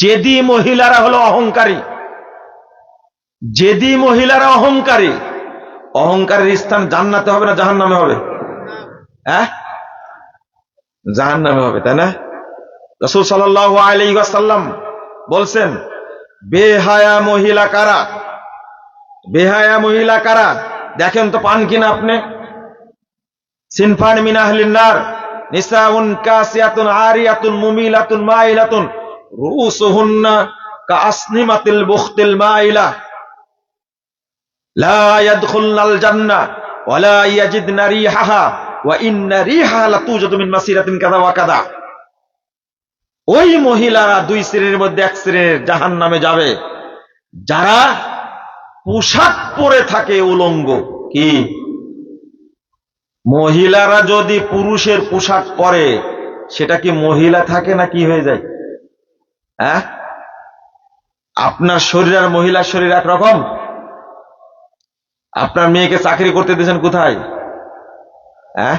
জেদি মহিলারা হলো অহংকারী জেদি মহিলারা অহংকারী, অহংকারের স্থান জান্নাতে হবে না জাহান নামে হবে? হ্যাঁ? জাহান নামে হবে, তাই না? রসুল আলাইসাল্লাম বলছেন, বেহায়া মহিলা কারা? বেহায়া মহিলা কারা? দেখেন তো পান কিনা আপনি? সিনফান মিন আহলিন নার, নিসাউন কাসিয়াতুন আরিয়াতুন মুমিলাতুন মাইলাতুন। মহিলারা দুই শ্রেণির মধ্যে এক শ্রেণির জাহান্নামে যাবে। যারা পোশাক পরে থাকে উলঙ্গ। কি? মহিলারা যদি পুরুষের পোশাক পরে, সেটা কি মহিলা থাকে না কি হয়ে যায়? হ্যাঁ? আপনার শরীর আর মহিলার শরীর একরকম? আপনার মেয়েকে চাকরি করতে দিয়েছেন কোথায়? হ্যাঁ?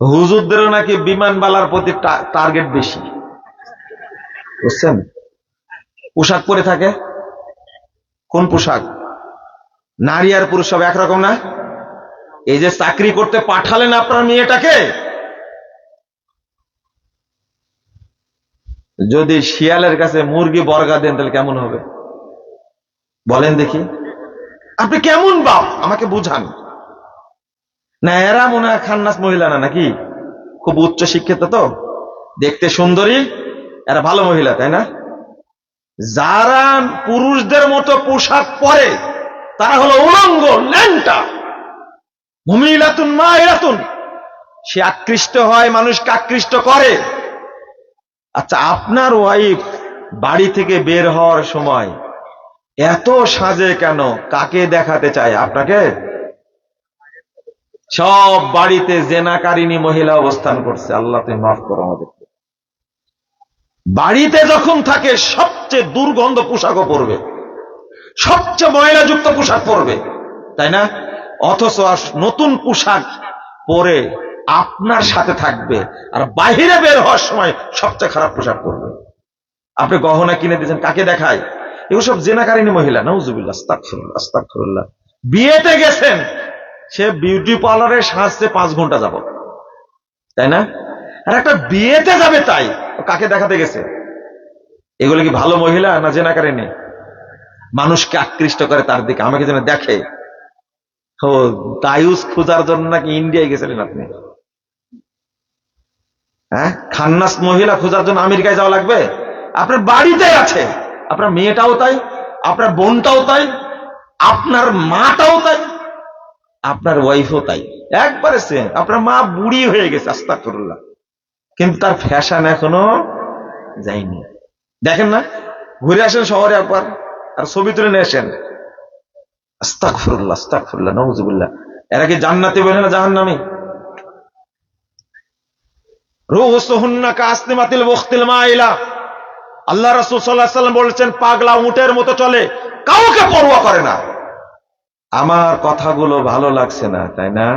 হুজুরদেরও নাকি বিমানবালার প্রতি টার্গেট বেশি। বুঝছেন? পোশাক পরে থাকে? কোন পোশাক? নারী আর পুরুষ সব একরকম না? এই যে চাকরি করতে পাঠালেন আপনার মেয়েটাকে যদি শিয়ালের কাছে মুরগি বর্গা দেন তাহলে কেমন হবে? বলেন দেখি। আপনি কেমন বাপ? আমাকে বুঝান। না এরা মনে হয় খান্নাস মহিলা না নাকি? খুব উচ্চ শিক্ষিত তো। দেখতে সুন্দরী এরা ভালো মহিলা তাই না? যারা পুরুষদের মতো পোশাক পরে তারা হলো উলঙ্গ ল্যাংটা। ভূমিলাতুন মা এরাতুন সে আকৃষ্ট হয় মানুষকে আকৃষ্ট করে। আচ্ছা আপনার ওয়াইফ বাড়ি থেকে বের হওয়ার সময় এত সাজে কেন? কাকে দেখাতে চায় আপনাকে? সব বাড়িতে জেনাকারিনী মহিলা অবস্থান করছে। আল্লাহ, তুমি মাফ করো আমাদেরকে বাড়িতে যখন থাকে, সবচেয়ে দুর্গন্ধ পোশাকও পরবে। সবচেয়ে ময়লাযুক্ত পোশাক পরবে। তাই না? অথচ নতুন পোশাক পরে আপনার সাথে থাকবে আর বাহিরে বের হওয়ার সময় সবচেয়ে খারাপ পোশাক পরবে। আপনি গহনা কিনে দিয়েছেন, কাকে দেখায়? এগুলো সব জেনাকারিনী মহিলা নজুবিল্লা আস্তাকফিরুল্লাহ বিয়েতে গেছেন, সে বিউটি পার্লারে সাজতে পাঁচ ঘণ্টা যাব তাই না? আর একটা বিয়েতে যাবে তাই কাকে দেখাতে গেছে? এগুলো কি ভালো মহিলা না জেনাকারিনী মানুষকে আকৃষ্ট করে তার দিকে, আমাকে যেন দেখে। দায়ুস খোঁজার জন্য নাকি ইন্ডিয়ায় গেছিলেন আপনি? হ্যাঁ? খান্নাস মহিলা খোঁজার জন্য আমেরিকায় যাওয়া লাগবে? আপনার বাড়িতে আছে। আপনার মেয়েটাও তাই, আপনার বোনটাও তাই, আপনার মাটাও তাই, আপনার ওয়াইফও তাই। একবারে সে আপনার মা বুড়ি হয়ে গেছে আস্তা করল্লা কিন্তু তার ফ্যাশন এখনও যায়নি। দেখেন না? ঘুরে আসেন শহরে একবার, আর ছবি তুলে নিয়ে আসেন। আস্তাকফিরুল্লাহ আস্তাকফিরুল্লাহ নওয়াজুবিল্লাহ। এরা কি জান্নাতে বলে না জাহান্নামী রুহুসুহুন্না কাসনিমাতিল বুখতিল মাইলা আল্লাহ রসুল সাল্লাম বলেছেন, পাগলা উটের মতো চলে, কাউকে পরোয়া করে না। আমার কথাগুলো ভালো লাগছে না, তাই না?